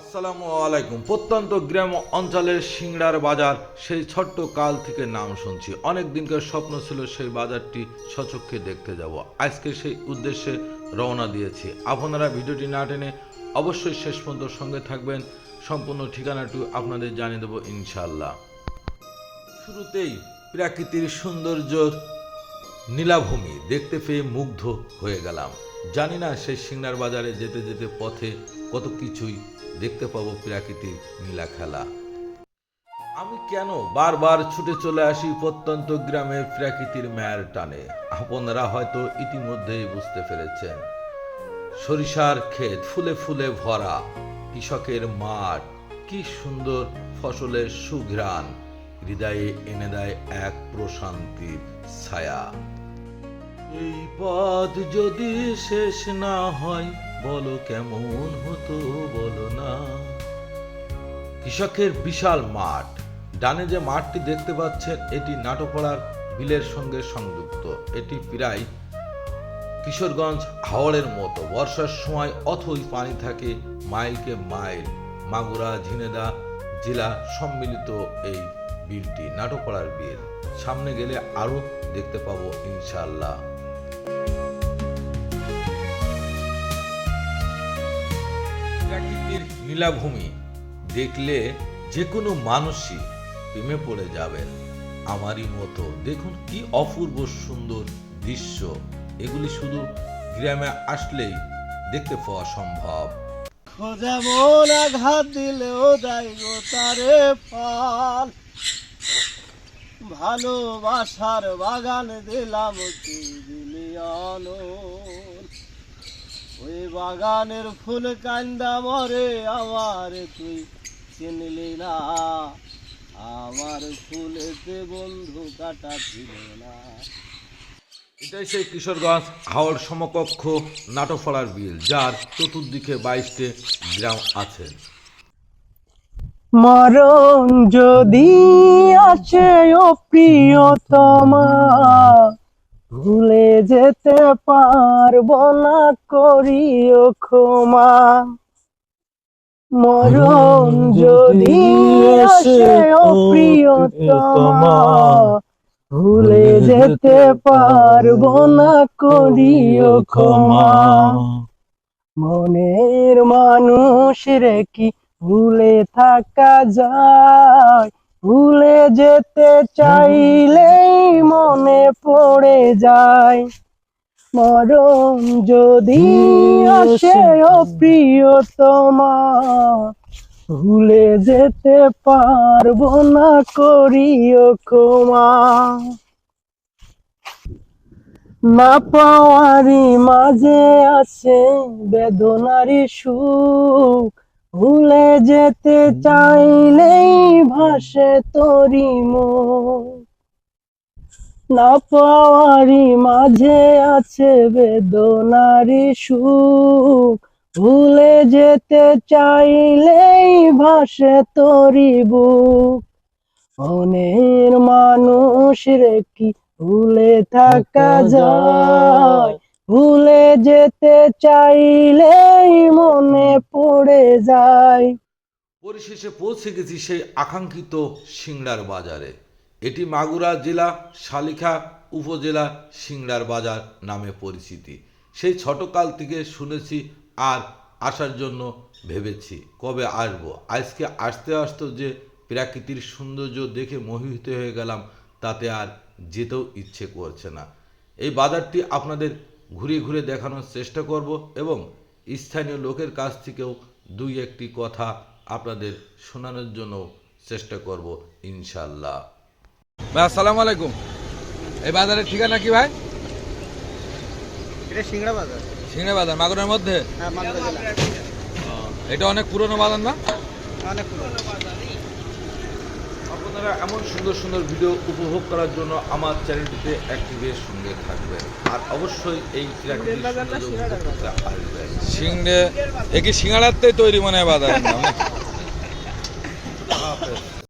আসসালামু আলাইকুম। প্রত্যন্ত গ্রাম অঞ্চলের সিংড়ার বাজার, সেই ছোট্ট কাল থেকে নাম শুনছি। অনেক দিনকার স্বপ্ন ছিল সেই বাজারটি সচক্ষে দেখতে যাব। আজকে সেই উদ্দেশ্যে রওনা দিয়েছি। আপনারা ভিডিওটি না টেনে অবশ্যই শেষ পর্যন্ত সঙ্গে থাকবেন। সম্পূর্ণ ঠিকানাটি আপনাদের জানিয়ে দেবো ইনশাল্লাহ শুরুতেই প্রাকৃতির সৌন্দর্য নীলাভূমি দেখতে পেয়ে মুগ্ধ হয়ে গেলাম। জানি না সেই সিংড়ার বাজারে যেতে যেতে পথে কত কিছুই দেখতে পাবো প্রাকৃতিক নীলা খেলা। আমি কেন বারবার ছুটে চলে আসি প্রত্যন্ত গ্রামের প্রাকৃতির মায়ের টানে? আপনারা হয়তো ইতিমধ্যেই বুঝতে পেরেছেন। সরিষার ক্ষেত ফুলে ফুলে ভরা, কৃষকের মাঠ, কি সুন্দর ফসলের সুঘ্রাণ, হৃদয়ে এনে দেয় এক প্রশান্তির ছায়া। পথ যদি শেষ না হয়, বলো কেমন হতো বলো না। কৃষকের বিশাল মাঠ, ডানে যে মাঠটি দেখতে পাচ্ছেন, এটি নাটোপাড়ার বিলের সঙ্গে সংযুক্ত। এটি প্রায় কিশোরগঞ্জ হাওড়ের মতো। বর্ষার সময় অথই পানি থাকে মাইলকে মাইল। মাগুরা ঝিনেদা জেলা সম্মিলিত এই বিলটি, নাটোপাড়ার বিল। সামনে গেলে আরও দেখতে পাবো ইনশাল্লাহ নীলাভূমি দেখলে যে কোনো মানুষই প্রেমে পড়ে যাবেন। আমারই মতো। দেখুন কি অপূর্ব সুন্দর দৃশ্য। এগুলি শুধু গ্রামে আসলেই দেখতে পাওয়া সম্ভব। খোঁজা মন আঘাত দিলেও দেয় গো তারে ফল ভালোবাসার বাগান দিলাম তুই দিলি অনল ওই বাগানের ফুল কান্দা মরে আমার তুই চিনলি না। আমার ফুলেতে বন্ধু কাটা ছিল না। এটাই সেই কিশোরগঞ্জ হাওড় সমকক্ষ নাটোফড়ার বিল যার চতুর্দিকে বাইশটি গ্রাম আছে। মরণ যদি আছে ও প্রিয়তমা ভুলে যেতে পারব না করিও ক্ষমা। মরণ যদি প্রিয়তমা ভুলে যেতে পারব না করিও ক্ষমা। মনের মানুষ রে কি ভুলে থাকা যায়? ভুলে যেতে চাইলেই যায়। মরণ যদি আসে ও প্রিয়তমা ভুলে যেতে পারব না করিও ক্ষমা। না পাওয়ারি মাঝে আছে বেদনারি সুখ ভুলে যেতে চাইলেই ভাসে তরি মুখ। না পাওয়ারি মাঝে আছে বেদনারি সুখ। ভুলে যেতে চাইলেই ভাসে তোরি বুক। মনের মানুষ রে কি ভুলে থাকা যায়? ভুলে যেতে চাইলেই মনে পড়ে যায়। পরিশেষে পৌঁছে গেছি সেই আকাঙ্ক্ষিত সিংড়ার বাজারে। এটি মাগুরা জেলা, শালিখা উপজেলা, সিংড়ার বাজার নামে পরিচিতি। সেই ছোটকাল থেকে শুনেছি আর আসার জন্য ভেবেছি। কবে আসব? আজকে আসতে আসতে যে প্রাকৃতির সৌন্দর্য দেখে মোহিত হয়ে গেলাম, তাতে আর যেতেও ইচ্ছে করছে না। এই বাজারটি আপনাদের ঘুরে ঘুরে দেখানোর চেষ্টা করব এবং স্থানীয় লোকের কাছ থেকেও দুই একটি কথা আপনাদের শোনানোর জন্য চেষ্টা করব ইনশাল্লাহ ভাই আসসালামু আলাইকুম। এই বাজারের ঠিকানা কি ভাই? এটা সিংড়া বাজার। সিংড়া বাজার মাগুরের মধ্যে? হ্যাঁ এটা অনেক পুরনো বাজার না? অনেক পুরনো। আপনারা এমন সুন্দর সুন্দর ভিডিও উপভোগ করার জন্য আমার চ্যানেলটিতে অ্যাক্টিভের সঙ্গে থাকবেন। আর অবশ্যই এই সিংড়ে এ কি সিঙ্গাড়াতে তৈরি মনে হয় বাজার?